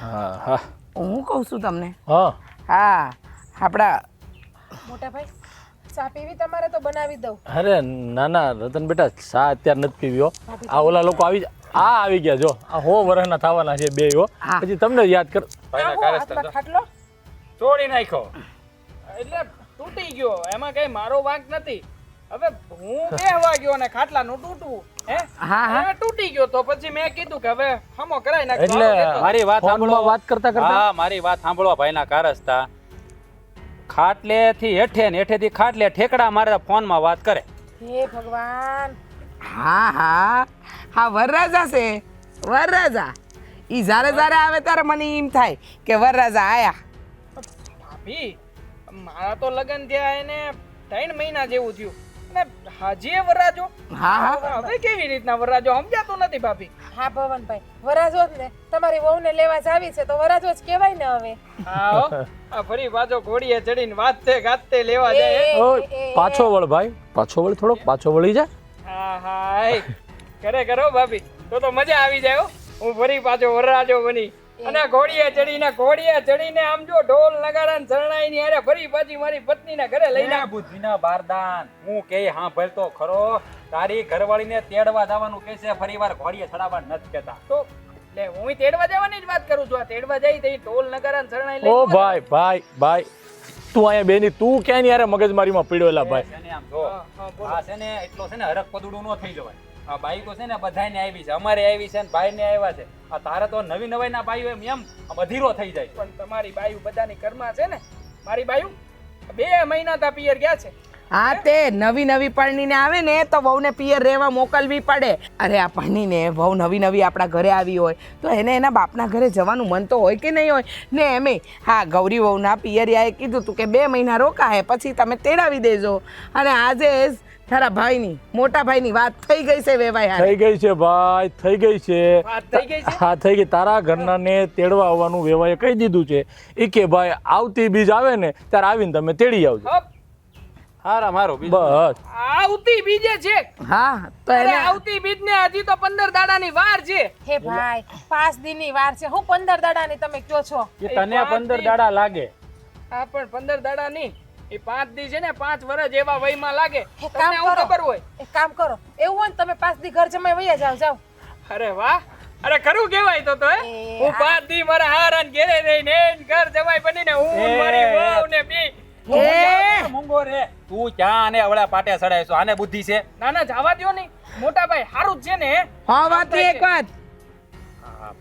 હા હા. હું કહું છું તમને? હા. હા આપણા મોટા ભાઈ ચા પીવી તમારે તો બનાવી દઉં. અરે ના ના રતન બેટા ચા અત્યારે નથી પીવ્યો આ ઓલા લોકો આવી આ આવી ગયા જો. આ હો વરસના થવાના છે બે હો. પછી તમને યાદ કર ખાટલો? તોડી નાખ્યો. એટલે તૂટી ગયો. એમાં કઈ મારો વાંક નથી. હવે હું બે વાગ્યો ને ખાટલાનું તૂટવું. હે? હા, હા. તૂટી ગયો તો પછી મેં કીધું કે હવે હમો કરાઈ નાખ એટલે મારી વાત સાંભળો વાત કરતા કરતા? હા મારી વાત સાંભળો ભાઈના કારસ્તા. ખાટલે થી હેઠે ને હેઠે થી ખાટલે ઠેકડા મારે ફોનમાં વાત કરે. હે ભગવાન. હા હા. હા વરરાજા છે. વરરાજા. ઈ જ્યારે જ્યારે આવે ત્યારે મને એમ થાય કે વરરાજા આયા. ભાભી મારા તો લગ્ન થયા એને ત્રણ મહિના જેવું થયું. હાજી વરાજો હા હા. હવે કેવી રીતના વરાજો સમજાતું નથી ભાભી. હા ભવનભાઈ વરાજો જ ને. તમારી વહુને લેવા જ આવી છે તો વરાજો જ કહેવાય ને હવે. હા હો. આ ફરી પાછો ઘોડીએ ચડીને વાતે ગાતે લેવા જાય. ઓ પાછો વળ ભાઈ પાછો વળ થોડોક પાછો વળી જા. હા હા કરે કરો ભાભી. તો તો મજા આવી જાય હો. હું ફરી પાછો વરરાજો બની. અને ઘોડીએ ચડીને ઘોડીએ ચડીને આમ જો ઢોલ નગારા શરણાઈ ની અરે ફરી પાછી મારી પત્નીના ઘરે લઈને બુદ્ધિ ના બારદાન. હું કે સાંભળ તો ખરો તારી ઘરવાળીને તેડવા જવાનું કે છે ફરી વાર ઘોડીએ ચડાવવા નથી કેતા તો લે હું તેડવા જવાની જ વાત કરું છું. આ તેડવા જઈ તઈ ઢોલ નગારા શરણાઈ ઓ ભાઈ ભાઈ ભાઈ તું અહીંયા બેની તું ક્યાં ની યાર મગજમારીમાં પીડેલા ભાઈ? આમ જો હા, હા. આ છે ને એટલો છે ને હરક પદુડું નો થઈ જવાય. આ બાઈકો છે ને બધાને આવી છે. અમારે આવી છે ને ભાઈ ને આવ્યા છે. આ તારે તો નવી નવાઈ ના બાઈઓ એમ એમ અધીરો થઈ જાય પણ તમારી બાયુ બધાની ઘરમાં છે ને? મારી બાયુ બે મહિના તા પિયર ગયા છે. હા તે નવી નવી પરણીને આવે ને તો વહુને પિયર રહેવા મોકલવી પડે. અરે આ પરણીને વહુ નવી નવી આપણા ઘરે આવી હોય તો એને એના બાપના ઘરે જવાનું મન તો હોય કે નહીં હોય? ને એમે હા ગૌરી વહુના પિયરિયાએ કીધું તું કે બે મહિના રોકાય પછી તમે તેડાવી દેજો. અને આજે તારા ભાઈની મોટા ભાઈની વાત થઈ ગઈ છે વેવાય હારે. થઈ ગઈ છે ભાઈ થઈ ગઈ છે. વાત થઈ ગઈ છે? હા થઈ ગઈ. તારા ઘરના ને તેડવા આવવાનું વેવાએ કહી દીધું છે. એ કે ભાઈ આવતી બીજ આવે ને ત્યારે આવીને તમે તેડી આવજો. હારા મારો બસ. આવતી બીજે છે. હા તો એને આવતી બીજ ને હજી તો પંદર દાડાની વાર છે. હે ભાઈ પાંચ દિનની વાર છે. હું પંદર દાડાની તમે કયો છો? કે તને પંદર દાડા લાગે. હા પણ પંદર દાડા નહીં એ પાંચ દી છે ને પાંચ વર્ષ એવા વયમાં લાગે કામ તમને. ખબર હોય? એક કામ કરો. એવું હોય ને તમે પાંચ દી ઘર જમાઈ વયા જાવ જાવ અરે વાહ! અરે ખરું કેવાય તો તો હું? પાંચ દી મારા હારાન ઘેરે રહીને ઘર જમાઈ બનીને હું મારી વહુ ને બી મૂંગો રે. તું ક્યાં આને અવળા પાટે સડાયશો આને બુદ્ધિ છે? ના ના જવા દ્યો નહીં. મોટા ભાઈ હારું જ છે ને હા? વાત એક વાત.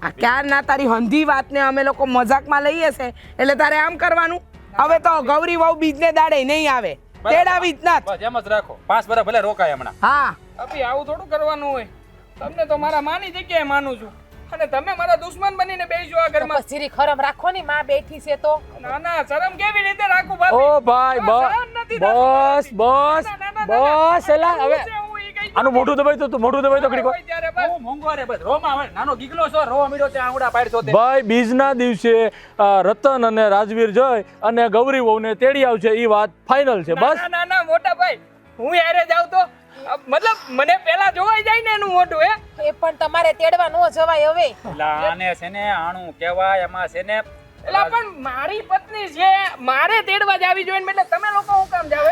આ ક્યાર ના તારી હંધી વાતને અમે લોકો મજાકમાં લઈએ છે? એટલે તારે આમ કરવાનું? હવે તો ગૌરી વહુ બીજને દાડે નહીં આવે. તેડાવી જ ના બસ એમ જ રાખો. પાંચ બરા ભલે રોકાય હમણાં. હા. અભી આવું થોડું કરવાનું હોય. તમને તો મારા માની જગ્યાએ માનું છું. અને તમે મારા દુશ્મન બનીને બેસજો આ ઘરમાં. સીરી જીરી ખરમ રાખો ની માં બેઠી છે તો. ના ના શરમ કેવી રીતે રાખું ઓ ભાઈ બસ નથી બસ બસ એલા હવે આનું મોઢું દબાઈ તો મોઢું દબાઈ તો ઘડીક ભાઈ બીજના દિવસે રતન અને રાજવીર જય અને ગૌરી વહુને તેડી આવશે એ વાત ફાઇનલ છે. બસ. ના ના ના મોટા ભાઈ હું યારે જાઉં તો મતલબ મને પેલા જોવાઈ જાય ને એનું મોઢું હે? એ પણ તમારે તેડવા નો જવાય હવે. લાને છે ને આણું કહેવાય એમાં છે ને એટલે પણ મારી પત્ની છે મારે તેડવા જાવી જોઈએ એટલે તમે લોકો હું કામ જાવ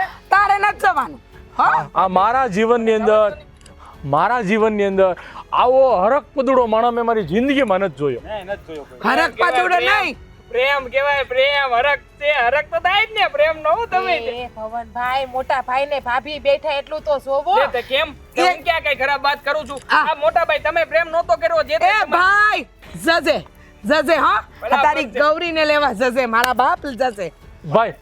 આ મારા જીવનની અંદર મારા જીવનની અંદર આવો હરક પદુડો માણસ મેં મારી જિંદગીમાં નથી જોયો. જોયો હરક પાછુડો નહીં. પ્રેમ કેવાય પ્રેમ હરક છે હરક તો થાય જ ને પ્રેમ નો હું તમે ભવન ભાઈ મોટા ભાઈ ને ભાભી બેઠા એટલું તો જોવો. તે કેમ? તે હું ક્યાં કઈ ખરાબ વાત કરું છું? આ. મોટા ભાઈ તમે પ્રેમ નહોતો કર્યો જે તે એ ભાઈ જજે જજે હા. તારી ગૌરી ને લેવા જજે મારા બાપ જશે ભાઈ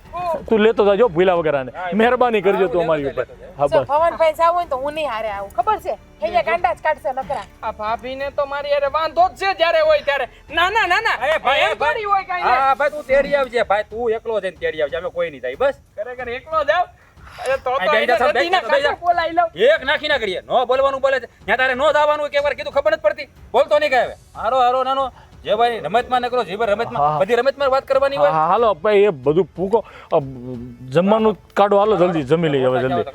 તું લેતો જાજો ભૂલા વગેરે મહેરબાની કરજો તું અમારી ઉપર. હા બસ. ભવનભાઈ જાવ હોય તો હું નહીં હારે આવું. ખબર છે? અહીંયા ગાંડા જ કાઢશે નકરા. આ ભાભીને તો મારી યારે વાંધો જ છે જ્યારે હોય ત્યારે. ના ના ના ના. એ ભાઈ, એમ એ ભાઈ. થોડી હોય કાંઈ હા ભાઈ તું તેડી આવજે. ભાઈ તું એકલો જઈને તેડી આવજે. અમે કોઈ નહીં થાય. બસ. ખરેખર એકલો જાવ એક નાખી ના કરીએ. નો બોલવાનું બોલે છે. ત્યાં તારે નો દાવાનું કે વાર કીધું ખબર નથી પડતી. બોલતો નહીં કહે હારો હારો નાનો. જે ભાઈ રમતમાં નકરો જે ભાઈ રમતમાં બધી રમતમાં વાત કરવાની હોય? હા હાલો ભાઈ એ બધું પૂકો જમવાનું કાઢો હાલો જલ્દી જમી લઈએ હવે જલ્દી.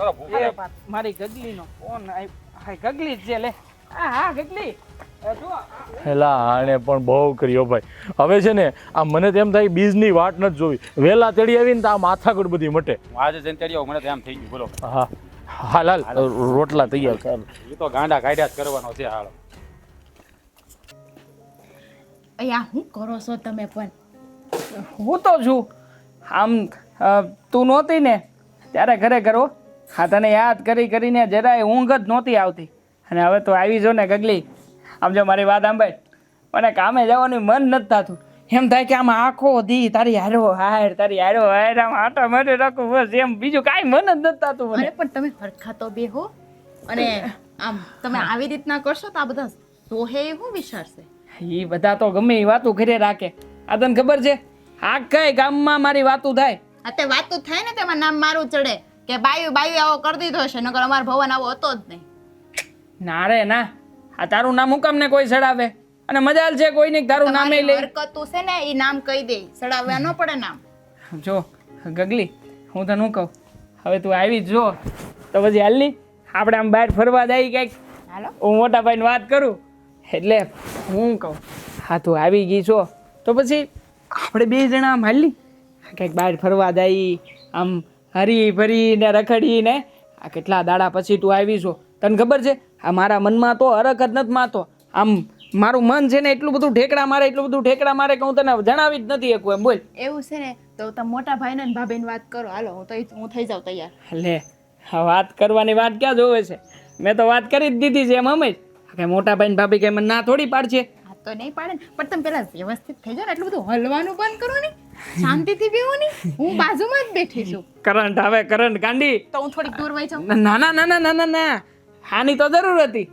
મારી ગગલીનો ફોન હાય ગગલી જ છે લે. હા હા ગગલી. એ આણે પણ બહુ કર્યો ભાઈ. હવે છે ને આ મને તેમ થાય બીજની વાટ નથી જોવી. વેલા તેડી આવીને તો આ માથાકૂટ બધી મટે. આજે જઈને તેડી આવું મને તો એમ થઈ ગયું બોલો. હા. હાલ હાલ રોટલા તૈયાર કર. એ તો ગાંડા કાઢ્યા જ કરવાનો છે હાલો. અહીંયા શું કરો છો તમે પણ? હું તો છું. આમ તું નહોતી ને? ત્યારે ઘરે કરો હા. તને યાદ કરી કરીને જરાય ઊંઘ જ નહોતી આવતી. અને હવે તો આવી જો ને ગગલી. આમ જો મારી વાત સાંભળ. મને કામે જવાનું મન નથી થતું. એમ થાય કે આમ આખો દી તારી હારો હાર તારી હારો હાર આમ આટા માટે રાખું બસ એમ. બીજું કાંઈ મન જ નથી થતું મને. પણ તમે હરખા તો બેહો. અને આમ તમે આવી રીતના કરશો તો આ બધા સોહે શું વિચારશે. એ બધા તો ગમે એ વાતું ઘરે રાખે. આ તને ખબર છે? આ કઈ ગામમાં મારી વાતું થાય? તે વાત થાય ને તેમાં નામ મારું ચડે. કે બાયું બાયું આવો કરી દીધો છે નકર અમારો ભવન આવો હતો જ નહીં. ના રે ના. આ તારું નામ હું કામ ને કોઈ ચડાવે અને મજાલ છે કોઈ નહીં તારું નામ લે. હરકત તું છે ને એ નામ કહી દે. ચડાવવા ન પડે નામ. જો ગગલી હું તને શું કહું? હવે તું આવી જો. તો પછી હાલની આપણે આમ બહાર ફરવા જાય કંઈક હાલો. હું મોટા ભાઈને વાત કરું. એટલે હું કહું હા તું આવી ગઈ છો તો પછી આપણે બે જણા આમ હાલી કંઈક બહાર ફરવા જઈ આમ હરી ફરીને રખડીને આ કેટલા દાડા પછી તું આવી છો? તને ખબર છે? આ મારા મનમાં તો હરક જ નથી માતો આમ મારું મન છે ને એટલું બધું ઠેકડા મારે એટલું બધું ઠેકડા મારે કે હું તને જણાવી જ નથી એકું એમ બોલ. એવું છે ને તો તમે મોટા ભાઈને ને ભાભીને વાત કરો. હાલો હું તો હું થઈ જાઉં તૈયાર. લે વાત કરવાની વાત ક્યાં જોવે છે? મેં તો વાત કરી જ દીધી છે એમ અમે કે મોટા ભાઈ ને ભાભી કે મને ના થોડી પાડશે આ તો નહીં પાડે ને. પણ તમે પેલા વ્યવસ્થિત થઈ જાઓ ને એટલું બધું હલવાનું બંધ કરો ને. શાંતિથી બેહો ને. હું બાજુમાં જ બેઠી છું. કરંટ આવે કરંટ ગાંડી. તો હું થોડીક દૂર વહી જાઉં. ના ના ના ના ના ના ના. આની તો જરૂર હતી.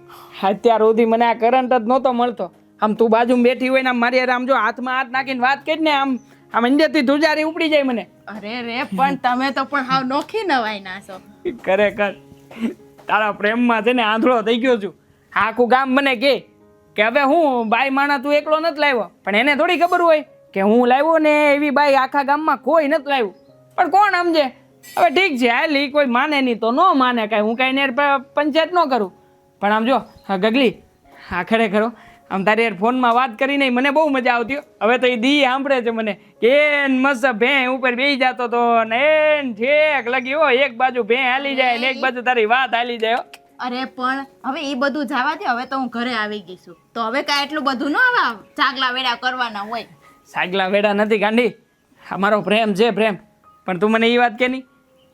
અત્યાર સુધી મને આ કરંટ જ નહોતો મળતો. આમ તું બાજુમાં બેઠી હોય ને આમ મારી આમ જો હાથમાં હાથ નાખીને વાત કરી ને આમ આમ અંજેથી ધુજારી ઉપડી જાય મને. અરે રે પણ તમે તો પણ હાવ નોખી નવાઈ ના છો. ખરેખર. તારા પ્રેમમાં છે ને આંધળો થઈ ગયો છું. આખું ગામ મને કે કે હવે હું બાઈ માણા તું એકલો નથી લાવ્યો. પણ એને થોડી ખબર હોય કે હું લાવ્યો ને એવી બાઈ આખા ગામમાં કોઈ નથી લાવ્યું. પણ કોણ સમજે? હવે ઠીક છે હાલી કોઈ માને નહીં તો ન માને કાંઈ. હું કાંઈ ને પંચાયત ન કરું. પણ આમ જો હા ગગલી હા ખરેખર આમ તારી યાર ફોનમાં વાત કરીને મને બહુ મજા આવતી હવે તો એ દી સાંભળે છે મને. કે એન મસ્ત ભે ઉપર બેસી જતો તો ને એન ઠેક લગી હો. એક બાજુ ભે હાલી જાય ને એક બાજુ તારી વાત હાલી જાય હો. અરે પણ હવે એ બધું જવા દે, હવે તો હું ઘરે આવી ગઈ છું. તો હવે કાંઈ એટલું બધું ન આવે ચાગલા વેડા કરવાના હોય. સાગલા વેડા નથી ગાંડી અમારો પ્રેમ છે, પ્રેમ. પણ તું મને એ વાત કે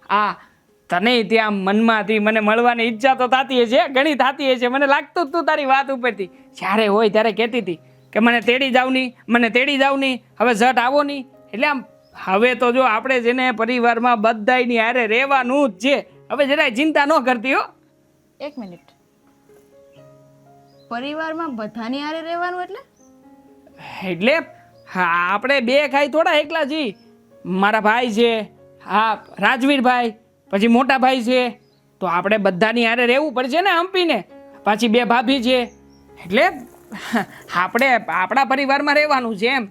આ તને ત્યાં મનમાંથી મને મળવાની ઈચ્છા તો થતી છે, ઘણી થતી છે. મને લાગતું જ તું તારી વાત ઉપરથી. જ્યારે હોય ત્યારે કહેતી હતી કે મને તેડી જાવ નહીં મને તેડી જાવ નહીં હવે ઝટ આવો નહીં એટલે આમ, હવે તો જો આપણે જેને પરિવારમાં બધાયની હારે રહેવાનું જ છે, હવે જરાય ચિંતા ન કરતી હો. એક મિનિટ. પરિવારમાં બધાની આરે રહેવાનું એટલે? એટલે હા આપણે બે ખાઈ થોડા એકલા જી. મારા ભાઈ છે હા રાજવીરભાઈ પછી મોટા ભાઈ છે. તો આપણે બધાની આરે રહેવું પડશે ને હંપીને. પાછી બે ભાભી છે. એટલે આપણે આપણા પરિવારમાં રહેવાનું છે એમ.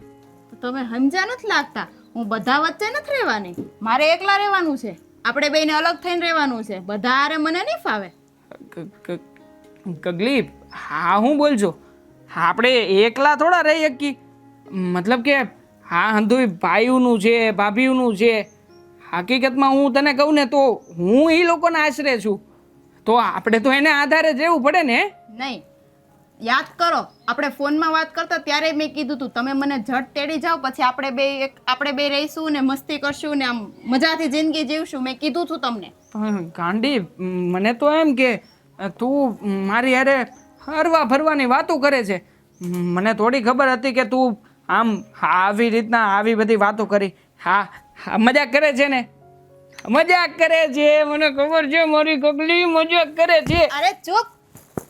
તમે સમજ્યા નથી લાગતા. હું બધા વચ્ચે નથી રહેવાની. મારે એકલા રહેવાનું છે. આપણે બેને અલગ થઈને રહેવાનું છે. બધા હારે મને નહીં ફાવે. કગલી હા હું બોલજો. આપણે એકલા થોડા રહી શકી મતલબ કે હા હંધુય ભાઈઓનું છે ભાભીઓનું છે. હકીકતમાં હું તને કહું ને તો હું એ લોકોના આશરે છું. તો આપણે તો એને આધારે જવું પડે ને? નહીં. યાદ કરો આપણે ફોનમાં વાત કરતા ત્યારે મેં કીધું તું તમે મને ઝટ તેડી જાઓ પછી આપણે બે એક આપણે બે રહીશું ને મસ્તી કરશું ને આમ મજાથી જિંદગી જીવશું. મેં કીધું તું તમને. પણ ગાંડી મને તો એમ કે તું મારી અરે હરવા ફરવાની વાતો કરે છે. મને થોડી ખબર હતી કે તું આમ આવી રીતના આવી બધી વાતો કરી. હા મજાક કરે છે ને? મજાક કરે છે, મને ખબર છે મારી કગલી મજાક કરે છે. અરે ચૂપ.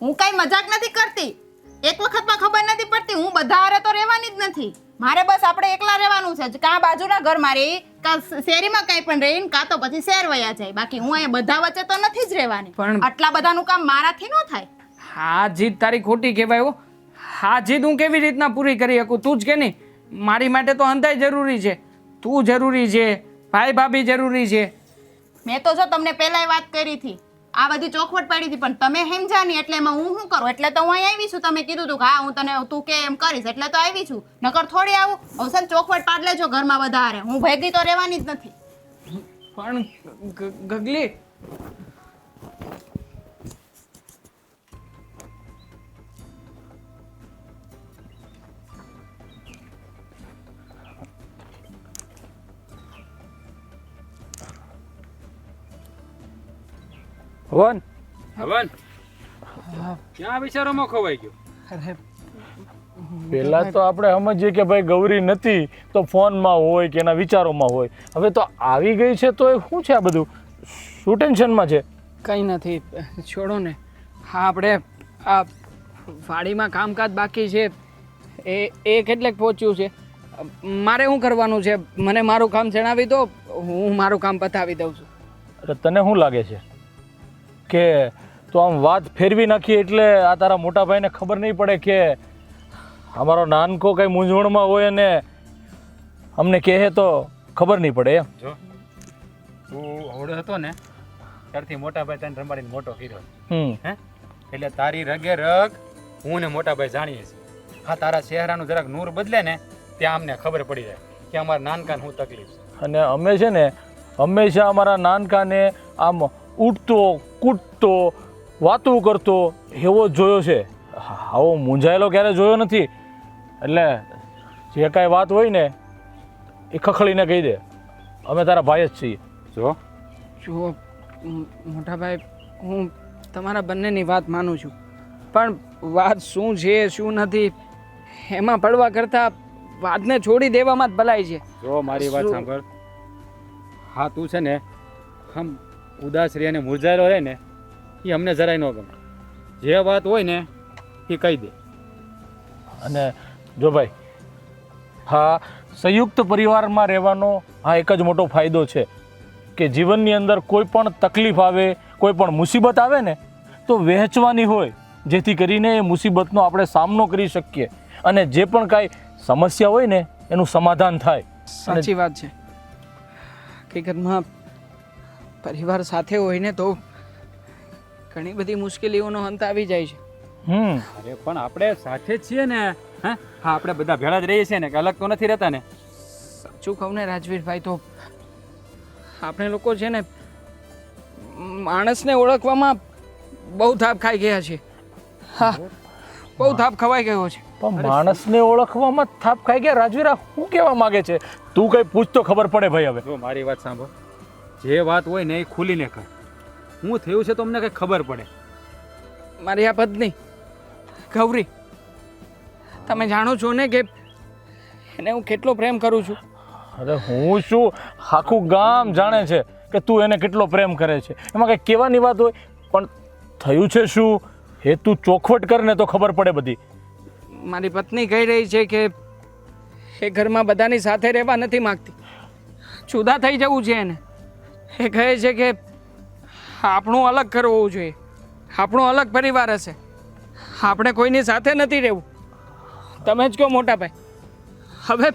હું કાંઈ મજાક નથી કરતી. એક વખતમાં ખબર નથી પડતી, હું બધા હારે તો રહેવાની જ નથી. મારે બસ આપણે એકલા રહેવાનું છે. કાં બાજુના ઘરમાં રહી કાં શેરીમાં કાંઈ પણ રહી કાં તો પછી શેર વયા જાય. બાકી હું અહીંયા બધા વચ્ચે તો નથી જ રહેવાની. પણ- આટલા બધાનું કામ મારાથી ન થાય. હા જીત તારી ખોટી કહેવાય હો. હા જીત હું કેવી રીતના પૂરી કરી શકું? તું જ કે નહીં. મારી માટે તો અંધાઈ જરૂરી છે. તું જરૂરી છે. ભાઈ ભાભી જરૂરી છે. મેં તો જો તમને પહેલાંય વાત કરી હતી. આ બધી ચોખવટ પાડી હતી, પણ તમે હેમજા નહીં એટલે એમાં હું શું કરું? એટલે તો હું અહીં આવી છું, તમે કીધું તું કે હા, હું તને, તું કે એમ કરીશ, એટલે તો આવી છું. નકર થોડી આવું અવસર ચોખવટ પાડ લેજો ઘરમાં વધારે. હું ભેગી તો રહેવાની જ નથી. પણ ગગલી હવન હવન ક્યાં વિચારોમાં ખોવાઈ ગયો? અરે પહેલા તો આપણે સમજીએ કે ભાઈ ગૌરી નથી તો ફોનમાં હોય કે એના વિચારોમાં હોય. હવે તો આવી ગઈ છે તો એ શું છે આ બધું? શું ટેન્શનમાં છે? કંઈ નથી છોડો ને. હા આપણે આ વાડીમાં કામકાજ બાકી છે. એ એ કેટલેક પહોંચ્યું છે. મારે શું કરવાનું છે? મને મારું કામ જણાવી દો હું મારું કામ પતાવી દઉં છું. અરે તને શું લાગે છે? કે તો આમ વાત ફેરવી નાખી એટલે આ તારા મોટા ભાઈને ખબર નહીં પડે કે અમારો નાનકો કંઈ મૂંઝવણમાં હોય અને અમને કહે તો ખબર નહીં પડે એમ. જો તું અવળો હતો ને ત્યારથી મોટા ભાઈ તને રમાડીને મોટો કર્યો. હમ. હે? એટલે તારી રગે રગ હું ને મોટા ભાઈ જાણીએ છીએ. હા તારા ચહેરાનું જરાક નૂર બદલે ને ત્યાં અમને ખબર પડી જાય કે અમારા નાનકાને હું તકલીફ છે. અને અમે છે ને હંમેશા અમારા નાનકાને આમ ઉઠતો કૂદતો વાતું કરતો એવો જ જોયો છે. આવો મૂંઝાયેલો ક્યારે જોયો નથી? એટલે જે કાંઈ વાત હોય ને એ ખખડીને કહી દે. અમે તારા ભાઈ જ છીએ. જો. જુઓ મોટા મોટાભાઈ હું તમારા બંનેની વાત માનું છું. પણ વાત શું છે શું નથી એમાં પડવા કરતાં વાતને છોડી દેવામાં જ ભલાઈ છે. જો મારી વાત સાંભળ. હા તું છે ને આમ ઉદાસ રહે અને મુરઝાયેલો રહે ને એ અમને જરાય ન ગમે. જે વાત હોય ને એ કહી દે. અને જો ભાઈ હા સંયુક્ત પરિવારમાં રહેવાનો આ એક જ મોટો ફાયદો છે કે જીવનની અંદર કોઈ પણ તકલીફ આવે કોઈ પણ મુસીબત આવે ને તો વહેંચવાની હોય જેથી કરીને એ મુસીબતનો આપણે સામનો કરી શકીએ. અને જે પણ કાંઈ સમસ્યા હોય ને એનું સમાધાન થાય. સાચી વાત છે. હકીકતમાં પરિવાર સાથે હોય ને તો ઘણી બધી મુશ્કેલીઓનો અંત આવી જાય છે. હમ. અરે પણ આપણે સાથે જ છીએ ને હા? હા આપણે બધા ભેળા જ રહીએ છીએ ને કે અલગ તો નથી રહેતા ને? સાચું કહું ને રાજવીરભાઈ તો આપણે લોકો છે ને માણસને ઓળખવામાં બહુ થાપ ખાઈ ગયા છે. હા બહુ થાપ ખવાઈ ગયો છે. પણ માણસને ઓળખવામાં થાપ ખાઈ ગયા. રાજવીરા શું કહેવા માંગે છે? તું કંઈ પૂછ તો ખબર પડે ભાઈ હવે. જો મારી વાત સાંભળ. જે વાત હોય ને એ ખુલીને કર. હું થયું છે તો અમને કંઈ ખબર પડે. મારી આ પત્ની ગૌરી તમે જાણો છો ને કે એને હું કેટલો પ્રેમ કરું છું? અરે હું શું? આખું ગામ જાણે છે કે તું એને કેટલો પ્રેમ કરે છે. એમાં કંઈ કહેવાની વાત હોય? પણ થયું છે શું? એ તું ચોખવટ કર ને તો ખબર પડે બધી. મારી પત્ની કહી રહી છે કે એ ઘરમાં બધાની સાથે રહેવા નથી માગતી. જુદા થઈ જવું છે એને. એ કહે છે કે આપણું અલગ ઘર હોવું જોઈએ. આપણો અલગ પરિવાર હશે. આપણે કોઈની સાથે નથી રહેવું. તમે જ કહો મોટા ભાઈ. હવે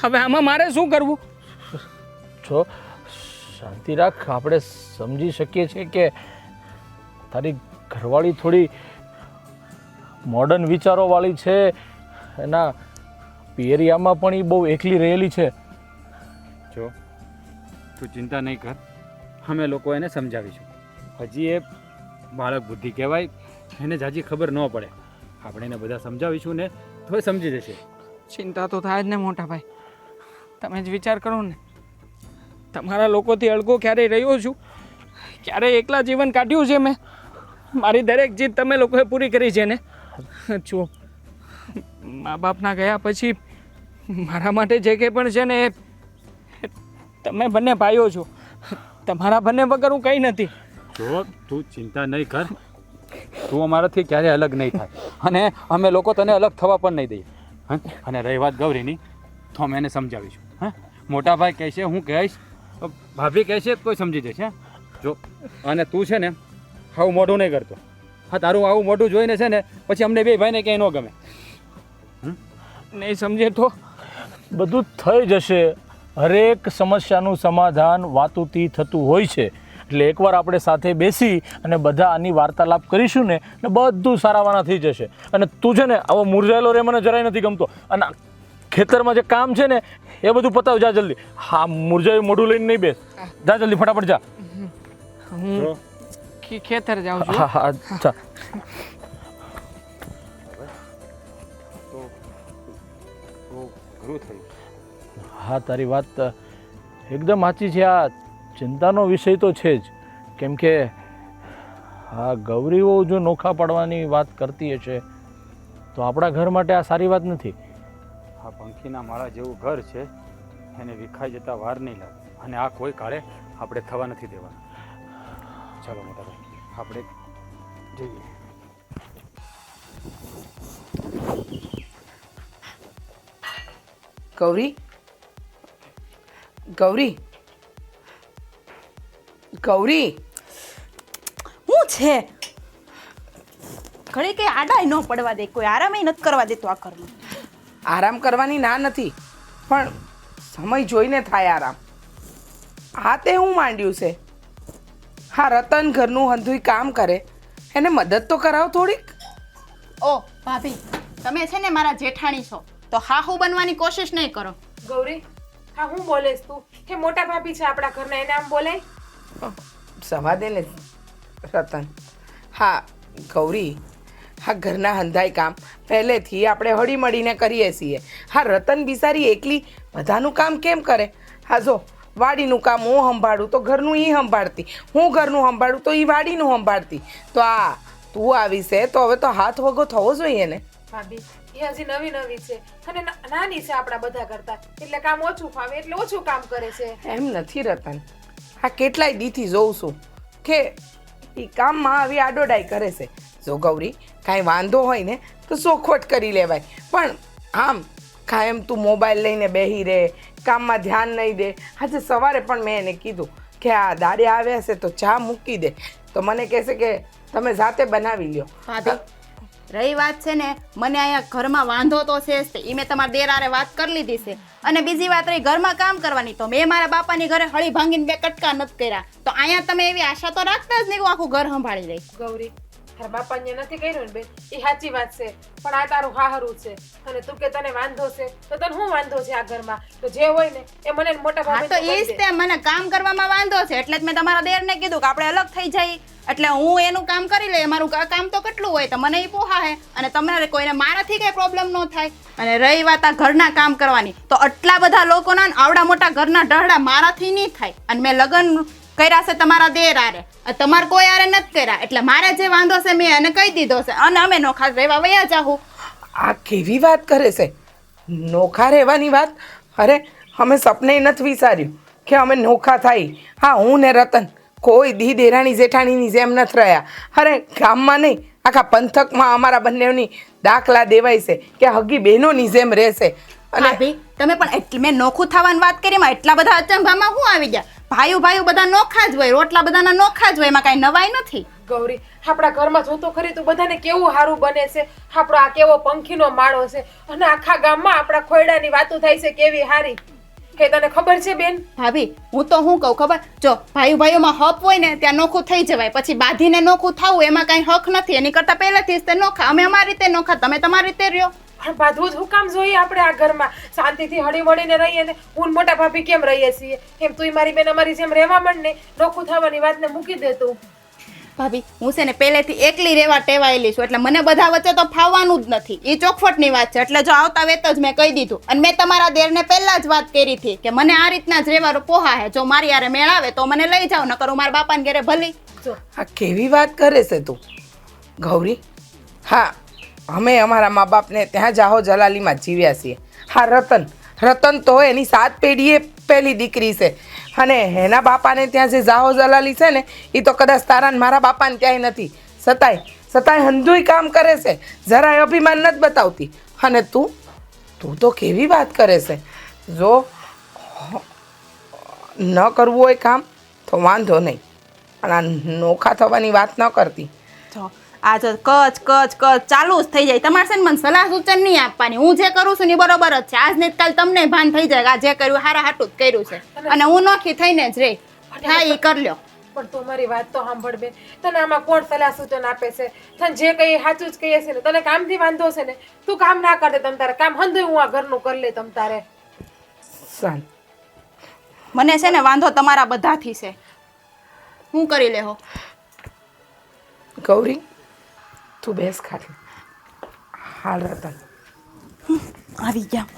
હવે આમાં મારે શું કરવું? જો, શાંતિ રાખ. આપણે સમજી શકીએ છીએ કે તારી ઘરવાળી થોડી મોડર્ન વિચારોવાળી છે. એના પિયરિયામાં પણ એ બહુ એકલી રહેલી છે. તું ચિંતા નહીં કર. અમે લોકો એને સમજાવીશું. હજી એ બાળક બુદ્ધિ કહેવાય, એને જાજી ખબર ન પડે. આપણે એને બધા સમજાવીશું ને તો એ સમજી જશે. ચિંતા તો થાય જ ને મોટા ભાઈ. તમે જ વિચાર કરો ને. તમારા લોકોથી અળગો ક્યારેય રહ્યો છું. ક્યારેય એકલા જીવન કાઢ્યું છે મેં. મારી દરેક જીત તમે લોકોએ પૂરી કરી છે ને. જુઓ, મા બાપના ગયા પછી મારા માટે જે કંઈ પણ છે ને એ તમે બંને ભાઈઓ છો. તમારા બંને વગર હું કંઈ નથી. જો તું ચિંતા નહીં કર. તું અમારાથી ક્યારેય અલગ નહીં થાય. અને અમે લોકો તને અલગ થવા પણ નહીં દઈએ. હા? અને રહી વાત ગૌરીની તો અમે એને સમજાવીશું. હા? મોટા ભાઈ કહેશે હું કહીશ. તો ભાભી કહેશે તો સમજી જશે જો અને તું છે ને આવું મોઢું નહીં કરતો. હા તારું આવું મોઢું જોઈને છે ને પછી અમને બે ભાઈને ક્યાંય ન ગમે. નહીં સમજે તો બધું થઈ જશે. હરેક સમસ્યાનું સમાધાન વાતુથી થતું હોય છે એટલે એકવાર આપણે સાથે બેસી અને બધા આની વાર્તાલાપ કરીશું ને ને બધું સારાવાના થઈ જશે અને તું છે ને આવો મુરઝાયેલો રે મને જરાય નથી ગમતો અને ખેતરમાં જે કામ છે ને એ બધું પતાવ જા જલ્દી હા મુરઝાયું મોઢું લઈને નહીં બેસ જા જલ્દી ફટાફટ જા ખેતર જાઉં છું હા હા અચ્છા તો તો ઘરું થયું હા તારી વાત એકદમ સાચી છે. આ ચિંતાનો વિષય તો છે જ. કેમ કે આ ગૌરીઓ જો નોખા પાડવાની વાત કરતી હશે તો આપણા ઘર માટે આ સારી વાત નથી. આ પંખીના માળા જેવું ઘર છે એને વિખાઈ જતા વાર નહીં લાગે. અને આ કોઈ કાળે આપણે થવા નથી દેવાના. ચાલો મોટા ભાઈ આપણે જઈએ. ગૌરી ગૌરી. ગૌરી. હું છે? ઘણી કઈ આડાય ન પડવા દે કોઈ આરામે નથી કરવા દેતો આ ઘરમાં. આરામ કરવાની ના નથી પણ સમય જોઈને થાય આરામ. આ તે હું માંડ્યું છે. હા રતન ઘરનું હંધુય કામ કરે એને મદદ તો કરાવો થોડીક. ઓ ભાભી તમે છે ને મારા જેઠાણી છો તો હાહુ બનવાની કોશિશ નહીં કરો. ગૌરી હા હું બોલેશ તું. કે મોટા ભાભી છે આપણા ઘરના એને આમ બોલે સવા દે ને રતન. હા ગૌરી હા ઘરના હંધાઈ કામ. પહેલેથી આપણે હળી મળીને કરીએ છીએ. હા રતન બિસારી એકલી બધાનું કામ કેમ કરે? હા જો વાડીનું કામ હું સંભાળું તો ઘરનું એ સંભાળતી. હું ઘરનું સંભાળું તો એ વાડીનું સંભાળતી. તો આ તું આવી છે તો હવે તો હાથ વગો થવો જોઈએ ને. ભાભી એ હજી નવી નવી છે. અને નાની છે આપણા બધા કરતા. એટલે કામ ઓછું ફાવે એટલે ઓછું કામ કરે છે. એમ નથી રતન. હા કેટલાય દીથી જોઉં છું કે એ કામમાં આવી આડોડાઈ કરે છે. જો ગૌરી કાંઈ વાંધો હોય ને તો ચોખવટ કરી લેવાય. પણ આમ કાયમ તું મોબાઈલ લઈને બેહી રહે કામમાં ધ્યાન નહીં દે. આજે સવારે પણ મેં એને કીધું કે આ દાડે આવ્યા છે તો ચા મૂકી દે. તો મને કહેશે કે તમે જાતે બનાવી લ્યો. રહી વાત છે ને, મને અહીંયા ઘરમાં વાંધો તો છે જ એ મેં તમારા દેરારે વાત કરી લીધી છે. અને બીજી વાત રહી ઘરમાં કામ કરવાની. તો મેં મારા બાપાની ઘરે હળી ભાંગીને બે કટકા નથી કર્યા. તો અહીંયા તમે એવી આશા તો રાખતા જ નહીં આખું ઘર સંભાળી લઈશ. ગૌરી તારા બાપાને નથી કર્યું ને બેન એ સાચી વાત છે. પણ આ તારું હાહરું છે. અને તું કે તને વાંધો છે તો તને શું વાંધો છે આ ઘરમાં? તો જે હોય ને એ મને મોટા હા તો એ જ તે મને કામ કરવામાં વાંધો છે. એટલે જ મેં તમારા દેરને કીધું કે આપણે અલગ થઈ જઈએ એટલે હું એનું કામ કરી લઈએ મારું કામ તો કેટલું હોય તો મને એ પોહા હે અને તમારે કોઈને મારાથી કંઈ પ્રોબ્લેમ ન થાય. અને રહી વાત આ ઘરના કામ કરવાની. તો આટલા બધા લોકોના આવડા મોટા ઘરના ડહડા મારાથી નહીં થાય. અને મેં લગ્ન કર્યા છે તમારા દેર આરે. તમારે કોઈ આરે નથી કર્યા. એટલે મારે જે વાંધો છે મેં એને કહી દીધો છે. અને અમે નોખા રહેવા વયા જાહું. આ કેવી વાત કરે છે? નોખા રહેવાની વાત? અરે અમે સપને નથી વિચાર્યું કે અમે નોખા થાય. હા હું ને રતન કોઈ દી દેરાણી જેઠાણીની જેમ નથી રહ્યા. અરે ગામમાં નહીં આખા પંથકમાં અમારા બંનેની દાખલા દેવાય છે કે હગી બહેનોની જેમ રહેશે. અને તમે પણ એટલે મેં નોખું થવાની વાત કરીમાં એટલા બધા અચંભામાં હું આવી ગયા? ભાઈઓ ભાઈઓ બધા નોખા જ હોય રોટલા બધાના નોખા જ હોય એમાં કાંઈ નવાઈ નથી. ગૌરી આપણા ઘરમાં જોતો ખરી તું બધાને કેવું સારું બને છે? આપણો આ કેવો પંખીનો માળો છે? અને આખા ગામમાં આપણા ખોયડાની વાતો થાય છે કેવી હારી? કે તને ખબર છે બેન? ભાભી હું તો હું કહું ખબર? જો ભાઈઓ ભાઈઓમાં હક હોય ને ત્યાં નોખું થઈ જવાય. પછી બાંધીને નોખું થવું એમાં કાંઈ હક નથી. એની કરતાં પહેલેથી જ તે નોખા. અમે અમારી રીતે નોખા તમે તમારી રીતે રહ્યો. પણ બાંધવું જ હું કામ જોઈએ આપણે આ ઘરમાં? શાંતિથી હળી મળીને રહીએ ને હું મોટા ભાભી કેમ રહીએ છીએ? એમ તું મારી બેન અમારી જેમ રહેવા માંડ ને નોખું થવાની વાતને મૂકી દે તું. ભાભી હું છે ને પહેલેથી એકલી રહેવા ટેવાયેલી છું એટલે મને બધા વચ્ચે તો ફાવવાનું જ નથી. એ ચોખવટની વાત છે એટલે જો આવતા વેત જ મેં કહી દીધું. અને મેં તમારા દેરને પહેલા જ વાત કરી હતી કે મને આ રીતના જ રહેવાનું પોહા હે. જો મારી યારે મેળ આવે તો મને લઈ જાઓ નકર હું મારા બાપાને ઘરે ભલી. જો. આ કેવી વાત કરે છે તું? ગૌરી? હા અમે અમારા મા બાપને ત્યાં જાહો જલાલીમાં જીવ્યા છીએ. હા, રતન. રતન તો એની સાત પેઢીએ પહેલી દીકરી છે. અને એના બાપાને ત્યાં જે જાહો જલાલી છે ને એ તો કદાચ તારા મારા બાપાને ક્યાંય નથી. સતાય સતાય હંધુય કામ કરે છે. જરાય અભિમાન નથી બતાવતી. અને તું તું તો કેવી વાત કરે છે? જો, ન કરવું હોય કામ, તો વાંધો નહીં. પણ આ નોખા થવાની વાત ન કરતી. જો આ જો કચ કચ કચ ચાલુ જ થઈ જાય. તમારે છે ને મને સલાહ સૂચન નહીં આપવાની. હું જે કરું છું ને બરોબર જ છે. આજ ને કાલ તમને ભાન થઈ જાય કે આ જે કર્યું હારા હાટું જ કર્યું છે. અને હું નોખી થઈને જ રે હા એ કરી લ્યો. પણ તું મારી વાત તો સાંભળ બેન. તને આમાં કોણ સલાહ સૂચન આપે છે? તને જે કહીએ સાચું જ કહીએ છે ને. તને કામથી વાંધો છે ને? તું કામ ના કરતે તમ તારે. કામ હંધો હું આ ઘરનું કરી લે તમ તારે. મને છે ને વાંધો તમારા બધાથી છે. હું કરી લેહો. ગૌરી તું બેસ ખાલી હાલ રતન આવી ગયા